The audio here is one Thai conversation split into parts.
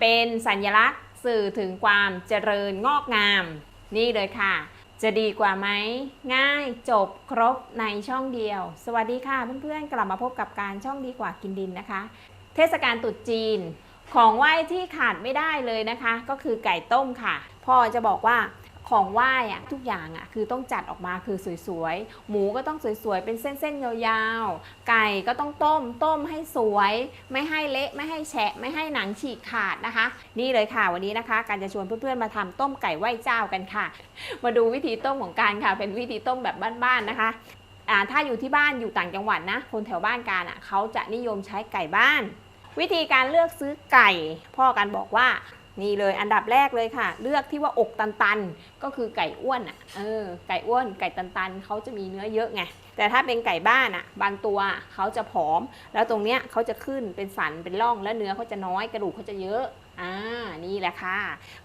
เป็นสัญลักษณ์สื่อถึงความเจริญงอกงาม นี่เลยค่ะ จะดีกว่าไหม ง่ายจบครบในช่องเดียว สวัสดีค่ะเพื่อนๆ กลับมาพบกับการช่องดีกว่ากินดินนะคะ เทศกาลตรุษจีน ของไหว้ที่ขาดไม่ได้เลยนะคะ ก็คือไก่ต้มค่ะ พ่อจะบอกว่า ของไหว้อะทุกอย่างอะคือต้องจัดออกมาคือสวยๆ หมูก็ต้องสวยๆ เป็นเส้นๆ ยาวๆ ไก่ก็ต้องต้มต้มให้สวย ไม่ให้เละไม่ให้แฉะ ไม่ให้หนังฉีกขาดนะคะ นี่เลยค่ะวันนี้นะคะ การจะชวนเพื่อนๆ มาทำต้มไก่ไหว้เจ้ากันค่ะ มาดูวิธีต้มของการค่ะ เป็นวิธีต้มแบบบ้านๆนะคะถ้าอยู่ที่บ้านอยู่ต่างจังหวัดนะ คนแถวบ้านการอะเขาจะนิยมใช้ไก่บ้าน วิธีการเลือกซื้อไก่ พ่อกันบอกว่า นี่เลยอันดับแรกเลยค่ะ เลือกที่ว่าอกตันๆ ก็คือไก่อ้วนอะเออไก่อ้วน ไก่ตันๆเขาจะมีเนื้อเยอะไงแต่ถ้าเป็นไก่บ้านอะ บางตัวเขาจะผอม แล้วตรงเนี้ยเขาจะขึ้นเป็นสันเป็นร่องแล้วเนื้อเขาจะน้อยกระดูกเขาจะเยอะอ่านี่แหละค่ะ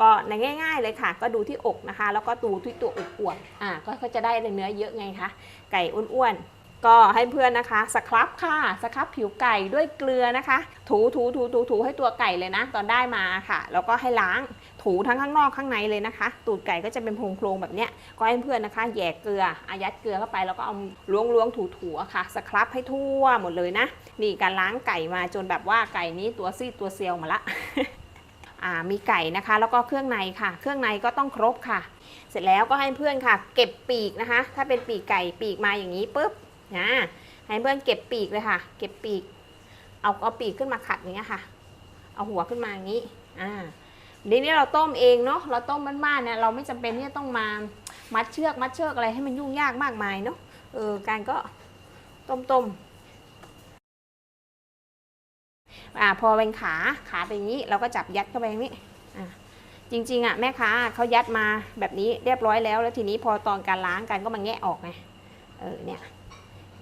ก็ในง่าย ๆเลยค่ะ ก็ดูที่อกนะคะ แล้วก็ดูที่ตัวอกอวดอ่าก็เขาจะได้เนื้อเยอะไงคะไก่อ้วนๆ ก็ให้เพื่อนนะคะสครับค่ะสครับผิวไก่ด้วยเกลือนะคะ ถูถูถูถูถูให้ตัวไก่เลยนะ ตอนได้มาค่ะ แล้วก็ให้ล้างถูทั้งข้างนอกข้างในเลยนะคะ ตูดไก่ก็จะเป็นโพรงๆแบบเนี้ยก็ให้เพื่อนนะคะแหย่เกลืออายัดเกลือเข้าไปแล้วก็เอาล้วงล้วงถูถูค่ะสครับให้ทั่วหมดเลยนะ นี่การล้างไก่มาจนแบบว่าไก่นี้ตัวซีดตัวเซียวมาละมีไก่นะคะ แล้วก็เครื่องในค่ะ เครื่องในก็ต้องครบค่ะ เสร็จแล้วก็ให้เพื่อนค่ะ เก็บปีกนะคะ ถ้าเป็นปีกไก่ปีกมาอย่างนี้ปุ๊บ นะให้เพื่อนเก็บปีกเลยค่ะ เก็บปีก เอาเอาปีกขึ้นมาขัดอย่างเงี้ยค่ะ เอาหัวขึ้นมาอย่างนี้ อ่าทีนี้เราต้มเองเนาะ เราต้มบ้านๆเนี่ยเราไม่จำเป็นที่จะต้องมามัดเชือกมัดเชือกอะไรให้มันยุ่งยากมากมายเนาะ เออ การก็ต้มต้มอ่าพอเป็นขาขาเป็นอย่างนี้เราก็จับยัดเข้าไปอย่างนี้อ่าจริงๆอะแม่ค้าเขายัดมาแบบนี้เรียบร้อยแล้ว แล้วทีนี้พอตอนการล้างกันก็มาแงะออกไงเออเนี่ย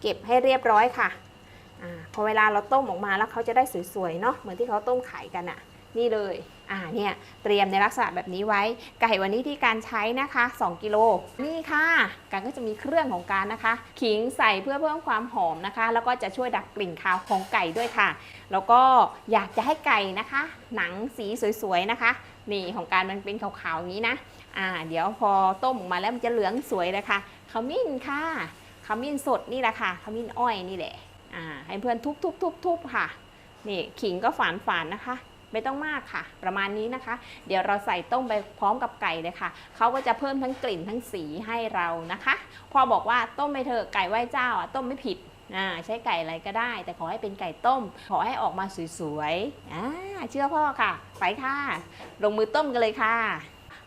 เก็บให้เรียบร้อยค่ะอพอเวลาเราต้มออกมาแล้วเขาจะได้สวยๆเนาะเหมือนที่เขาต้มขายกันอะ่ะนี่เลยอ่าเนี่ยเตรียมในลักษณะแบบนี้ไว้ ไก่วันนี้ที่การใช้นะคะ 2 กิโลนี่ค่ะการก็จะมีเครื่องของการนะคะ ขิงใส่เพื่อเพิ่มความหอมนะคะ แล้วก็จะช่วยดับกลิ่นคาวของไก่ด้วยค่ะ แล้วก็อยากจะให้ไก่นะคะ หนังสีสวยๆนะคะ นี่ของการมันเป็นขาวๆอย่างนี้นะอ่าเดี๋ยวพอต้มออกมาแล้วมันจะเหลืองสวยเลยค่ะขมิ้นค่ะ ขมิ้นสดนี่แหละค่ะขมิ้นอ้อยนี่แหละอ่าให้เพื่อนทุบทุบทุบทุบค่ะนี่ขิงก็ฝานฝานนะคะ ไม่ต้องมากค่ะ ประมาณนี้นะคะ เดี๋ยวเราใส่ต้มไปพร้อมกับไก่เลยค่ะเขาก็จะเพิ่มทั้งกลิ่นทั้งสีให้เรานะคะ พอบอกว่าต้มไปเถอะไก่ไหว้เจ้าอะต้มไม่ผิดอ่าใช้ไก่อะไรก็ได้ แต่ขอให้เป็นไก่ต้ม ขอให้ออกมาสวยๆอ่าเชื่อพ่อค่ะ ไปค่ะ ลงมือต้มกันเลยค่ะ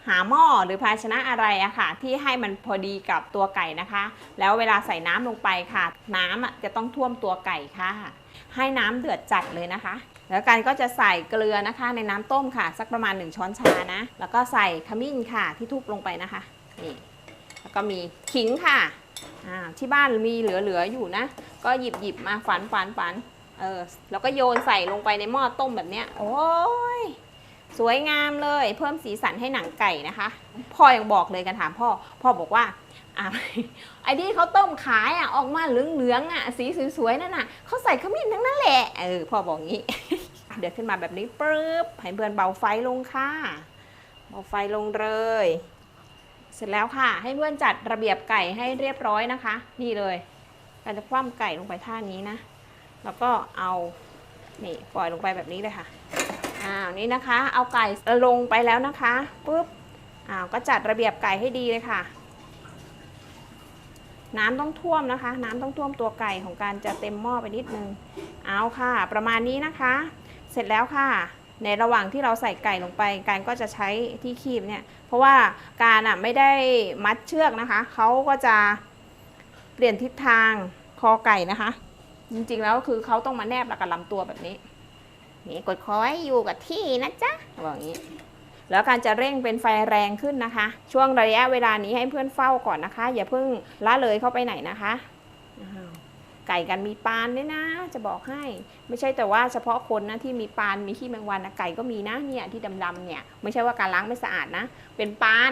หาหม้อหรือภาชนะอะไรอะค่ะ ที่ให้มันพอดีกับตัวไก่นะคะ แล้วเวลาใส่น้ำลงไปค่ะ น้ำจะต้องท่วมตัวไก่ค่ะ ให้น้ำเดือดจัดเลยนะคะ แล้วกันก็จะใส่เกลือนะคะ ในน้ำต้มค่ะ สักประมาณ 1 ช้อนชานะ แล้วก็ใส่ขมิ้นค่ะที่ทุบลงไปนะคะนี่แล้วก็มีขิงค่ะที่บ้านมีเหลือๆอยู่นะ ก็หยิบหยิบมาฝันฝันฝันเออแล้วก็โยนใส่ลงไปในหม้อต้มแบบเนี้ยโอ้ย สวยงามเลยเพิ่มสีสันให้หนังไก่นะคะ พ่อยังบอกเลยกันถามพ่อ พ่อบอกว่าอไอ้ที่เขาต้มขายอะออกมาเหลืองๆอะสีสวยๆนั่นน่ะเขาใส่ขมิ้นทั้งนั้นแหละเออพ่อบอกงี้ เดี๋ยวขึ้นมาแบบนี้ปึ๊บให้เพื่อนเบาไฟลงค่ะเบาไฟลงเลย เสร็จแล้วค่ะ ให้เพื่อนจัดระเบียบไก่ให้เรียบร้อยนะคะ นี่เลยการจะคว่ำไก่ลงไปท่านี้นะ แล้วก็เอานี่ปล่อยลงไปแบบนี้เลยค่ะ อ้าวนี่นะคะ เอาไก่ลงไปแล้วนะคะปุ๊บอ้าวก็จัดระเบียบไก่ให้ดีเลยค่ะ น้ำต้องท่วมนะคะ น้ำต้องท่วมตัวไก่ของการจะเต็มหม้อไปนิดนึง เอาค่ะ ประมาณนี้นะคะ เสร็จแล้วค่ะในระหว่างที่เราใส่ไก่ลงไป การก็จะใช้ที่คีบเนี่ย เพราะว่าการอะไม่ได้มัดเชือกนะคะ เขาก็จะเปลี่ยนทิศทางคอไก่นะคะ จริงๆแล้วคือเขาต้องมาแนบกับลำตัวแบบนี้ นี่กดคอให้อยู่กับที่นะจ๊ะบอกอย่างนี้ แล้วการจะเร่งเป็นไฟแรงขึ้นนะคะ ช่วงระยะเวลานี้ให้เพื่อนเฝ้าก่อนนะคะ อย่าเพิ่งละเลยเข้าไปไหนนะคะไก่กันมีปานด้วยนะ จะบอกให้ ไม่ใช่แต่ว่าเฉพาะคนนะที่มีปานมีขี้แมงวันนะไก่ก็มีนะเนี่ยที่ดำๆเนี่ย ไม่ใช่ว่าการล้างไม่สะอาดนะ เป็นปาน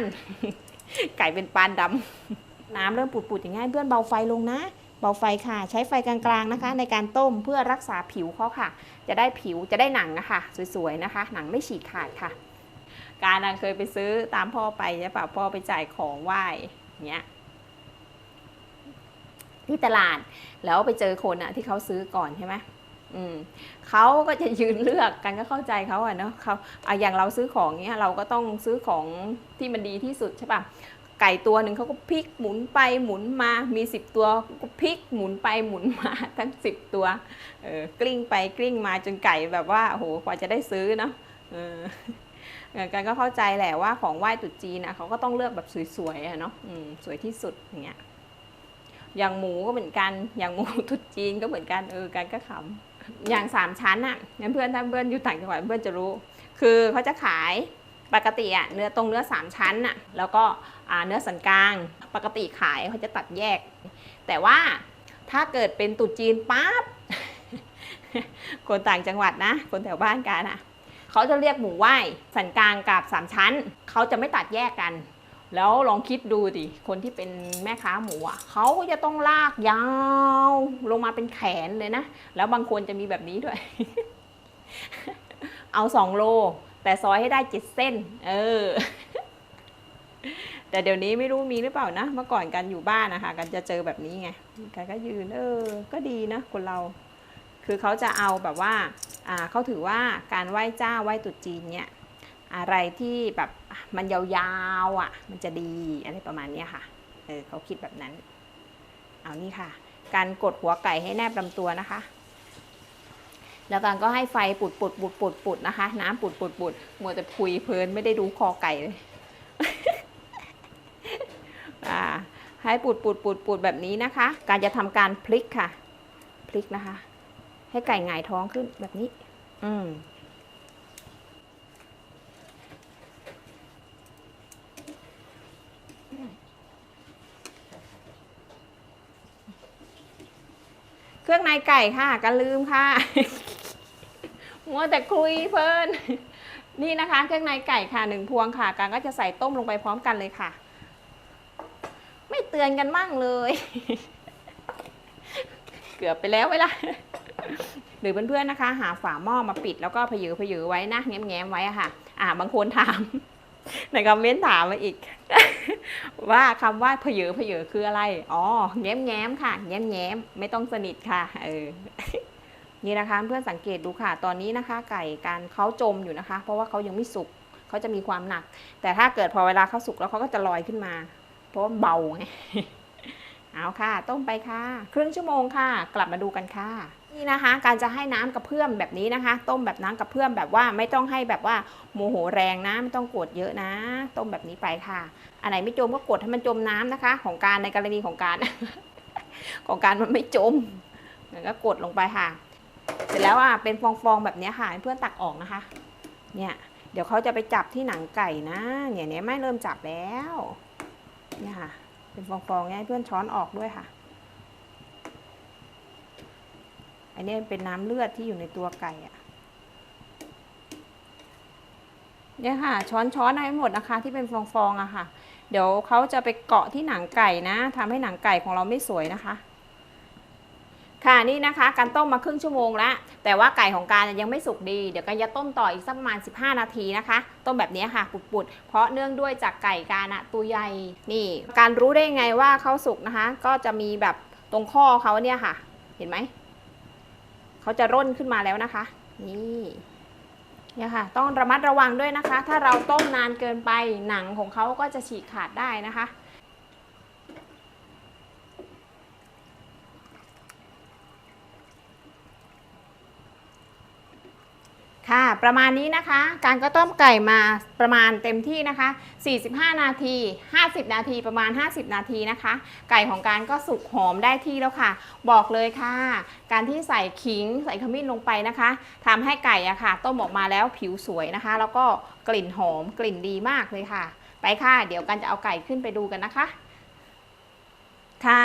ไก่เป็นปานดำน้ำเริ่มปุดๆอย่างงี้ยให้เพื่อนเบาไฟลงนะ เบาไฟค่ะ ใช้ไฟกลางๆนะคะ ในการต้มเพื่อรักษาผิวเขาค่ะ จะได้ผิวจะได้หนังนะคะสวยๆนะคะ หนังไม่ฉีกขาดค่ะ การน่ะเคยไปซื้อตามพ่อไปใช่ปะพ่อไปจ่ายของไหว้เงี้ยที่ตลาดแล้วไปเจอคนอะที่เขาซื้อก่อนใช่ไหมอืมเขาก็จะยืนเลือกกันก็เข้าใจเขาอะเนาะเขาอะอย่างเราซื้อของเนี้ยเราก็ต้องซื้อของที่มันดีที่สุดใช่ปะ ไก่ตัวหนึ่งเขาก็พลิกหมุนไปหมุนมา มีสิบตัวก็พลิกหมุนไปหมุนมาทั้งสิบตัวเออกลิ้งไปกลิ้งมาจนไก่แบบว่าโอ้โหกว่าจะได้ซื้อเนาะเออกันก็เข้าใจแหละว่าของไหว้ตรุษจีนนะเขาก็ต้องเลือกแบบสวยๆอะเนาะสวยที่สุดอย่างเงี้ยอย่างหมูก็เหมือนกัน อย่างหมูตรุษจีนก็เหมือนกันเออกันก็ขำอย่างสามชั้นอะงั้นเพื่อนถ้าเพื่อนอยู่ต่างจังหวัดเพื่อนจะรู้ คือเขาจะขาย ปกติอะเนื้อตรงเนื้อสามชั้นอะแล้วก็เนื้อสันกลาง ปกติขายเขาจะตัดแยก แต่ว่าถ้าเกิดเป็นตรุษจีนปั๊บคนต่างจังหวัดนะ คนแถวบ้านกันอะเขาจะเรียกหมูไหว้สันกลางกับสามชั้น เขาจะไม่ตัดแยกกัน แล้วลองคิดดูดิคนที่เป็นแม่ค้าหมูอะเขาก็จะต้องลากยาว ลงมาเป็นแขนเลยนะ แล้วบางคนจะมีแบบนี้ด้วย เอาสองโล แต่ซอยให้ได้เจ็ดเส้น เออ แต่เดี๋ยวนี้ไม่รู้มีหรือเปล่านะ เมื่อก่อนกันอยู่บ้านนะคะกันจะเจอแบบนี้ไงกันก็ยืนเออ ก็ดีนะคนเรา คือเขาจะเอาแบบว่า อ่าเขาถือว่าการไหว้เจ้าไหว้ตรุษจีนเนี่ยอะไรที่แบบมันยาวๆอะ มันจะดีอะไรประมาณนี้ค่ะ เออเขาคิดแบบนั้น เอานี่ค่ะ การกดหัวไก่ให้แนบลำตัวนะคะ แล้วกันก็ให้ไฟปุดปุดปุดปุดปุดนะคะ น้ำปุดปุดปุดมัวแต่คุยเพลินไม่ได้ดูคอไก่เลยอ่าให้ปุดปุดปุดปุดแบบนี้นะคะ การจะทำการพลิกค่ะ พลิกนะคะ ให้ไก่หงายท้องขึ้นแบบนี้ อืมเครื่องในไก่ค่ะกันลืมค่ะ มัวแต่คุยเพลินนี่นะคะ เครื่องในไก่ค่ะหนึ่งพวงค่ะการก็จะใส่ต้มลงไปพร้อมกันเลยค่ะ ไม่เตือนกันมั่งเลย เกือบไปแล้วเวลาหรือเพื่อนๆนะคะ หาฝาหม้อมาปิดแล้วก็ผยือผยือไว้นะแง้มๆไว้ค่ะ อ่า บางคนถามในคอมเมนต์ถามมาอีก ว่าคำว่าผยือผยือคืออะไร อ๋อแง้มๆค่ะ แง้มๆไม่ต้องสนิทค่ะ เออ นี่นะคะเพื่อนสังเกตดูค่ะ ตอนนี้นะคะ ไก่การเขาจมอยู่นะคะ เพราะว่าเขายังไม่สุกเขาจะมีความหนัก แต่ถ้าเกิดพอเวลาเขาสุกแล้วเขาก็จะลอยขึ้นมา เพราะว่าเบาไงเอาค่ะ ต้มไปค่ะ ครึ่งชั่วโมงค่ะ กลับมาดูกันค่ะนี่นะคะ การจะให้น้ำกระเพื่อมแบบนี้นะคะ ต้มแบบน้ำกระเพื่อมแบบว่าไม่ต้องให้แบบว่าโมโหแรงนะไม่ต้องกดเยอะนะ ต้มแบบนี้ไปค่ะ อันไหนไม่จมก็กดให้มันจมน้ำนะคะ ของการในกรณีของการ ของการมันไม่จมแล้วก็กดลงไปค่ะ เสร็จแล้วอะเป็นฟองๆแบบนี้ค่ะให้เพื่อนตักออกนะคะ เนี่ยเดี๋ยวเขาจะไปจับที่หนังไก่นะเนี่ยเนี่ยไม่เริ่มจับแล้วเนี่ยค่ะ เป็นฟองๆเนี่ยให้เพื่อนช้อนออกด้วยค่ะ อันนี้เป็นน้ำเลือดที่อยู่ในตัวไก่อะเนี่ยค่ะ ช้อนช้อนให้หมดนะคะ ที่เป็นฟองๆอะค่ะ เดี๋ยวเขาจะไปเกาะที่หนังไก่นะทำให้หนังไก่ของเราไม่สวยนะคะ ค่ะนี่นะคะการต้มมาครึ่งชั่วโมงแล้วแต่ว่าไก่ของการยังไม่สุกดีเดี๋ยวกันจะต้มต่ออีกสักประมาณ 15 นาทีนะคะ ต้มแบบนี้ค่ะปุดๆเพราะเนื่องด้วยจากไก่การอะตัวใหญ่นี่ การรู้ได้ไงว่าเขาสุกนะคะ ก็จะมีแบบตรงข้อเขาเนี่ยค่ะ เห็นไหมเขาจะร่นขึ้นมาแล้วนะคะ นี่เนี่ยค่ะ ต้องระมัดระวังด้วยนะคะ ถ้าเราต้มนานเกินไปหนังของเขาก็จะฉีกขาดได้นะคะ ค่ะ ประมาณนี้นะคะ การก็ต้มไก่มาประมาณเต็มที่นะคะ 45 นาที 50 นาทีประมาณ 50 นาทีนะคะ ไก่ของการก็สุกหอมได้ที่แล้วค่ะ บอกเลยค่ะ การที่ใส่ขิงใส่ขมิ้นลงไปนะคะทำให้ไก่อะค่ะ ต้มออกมาแล้วผิวสวยนะคะ แล้วก็กลิ่นหอมกลิ่นดีมากเลยค่ะ ไปค่ะ เดี๋ยวกันจะเอาไก่ขึ้นไปดูกันนะคะ ค่ะ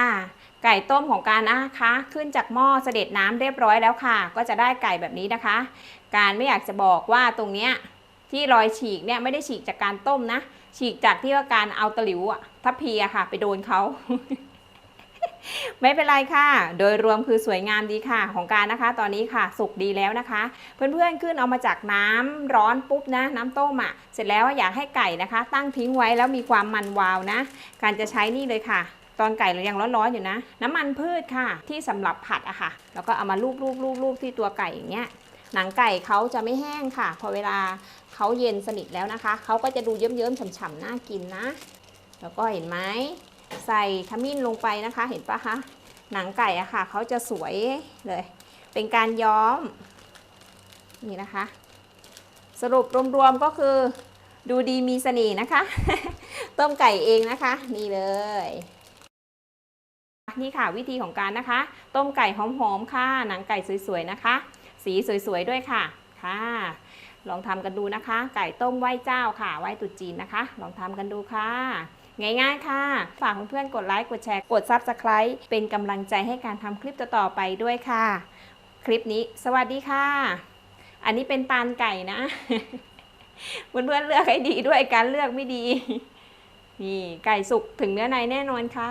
ไก่ต้มของการนะคะ ขึ้นจากหม้อเสด็จน้ำเรียบร้อยแล้วค่ะ ก็จะได้ไก่แบบนี้นะคะ การไม่อยากจะบอกว่าตรงเนี้ยที่รอยฉีกเนี่ยไม่ได้ฉีกจากการต้มนะ ฉีกจากที่ว่าการเอาตะหลิวอะทัพพีอะค่ะ ไปโดนเขาไม่เป็นไรค่ะ โดยรวมคือสวยงามดีค่ะ ของการนะคะ ตอนนี้ค่ะ สุกดีแล้วนะคะ เพื่อนๆขึ้นเอามาจากน้ำร้อนปุ๊บนะ น้ำต้มอะ เสร็จแล้วอยากให้ไก่นะคะ ตั้งทิ้งไว้แล้วมีความมันวาวนะ การจะใช้นี่เลยค่ะ ตอนไก่เรายังร้อนๆอยู่นะ น้ำมันพืชค่ะ ที่สำหรับผัดอะค่ะ แล้วก็เอามาลูบๆๆๆที่ตัวไก่อย่างเงี้ยหนังไก่เขาจะไม่แห้งค่ะ พอเวลาเขาเย็นสนิทแล้วนะคะเขาก็จะดูเยิ้มๆฉ่ำๆน่ากินนะ แล้วก็เห็นไหมใส่ขมิ้นลงไปนะคะ เห็นปะคะหนังไก่อะค่ะเขาจะสวยเลย เป็นการย้อมนี่นะคะ สรุปรวมๆก็คือ ดูดีมีเสน่ห์นะคะ ต้มไก่เองนะคะ นี่เลย นี่ค่ะวิธีของการนะคะ ต้มไก่หอมๆค่ะ หนังไก่สวยๆนะคะ สีสวยๆด้วยค่ะค่ะ ลองทำกันดูนะคะ ไก่ต้มไหว้เจ้าค่ะไหว้ตรุษจีนนะคะ ลองทำกันดูค่ะ ง่ายๆค่ะ ฝากเพื่อนๆกดไลค์กดแชร์กด Subscribe เป็นกำลังใจให้การทำคลิปต่อๆไปด้วยค่ะ คลิปนี้ สวัสดีค่ะ อันนี้เป็นตาลไก่นะเพื่อนๆเลือกให้ดีด้วยการเลือกไม่ดีนี่ไก่สุกถึงเนื้อในแน่นอนค่ะ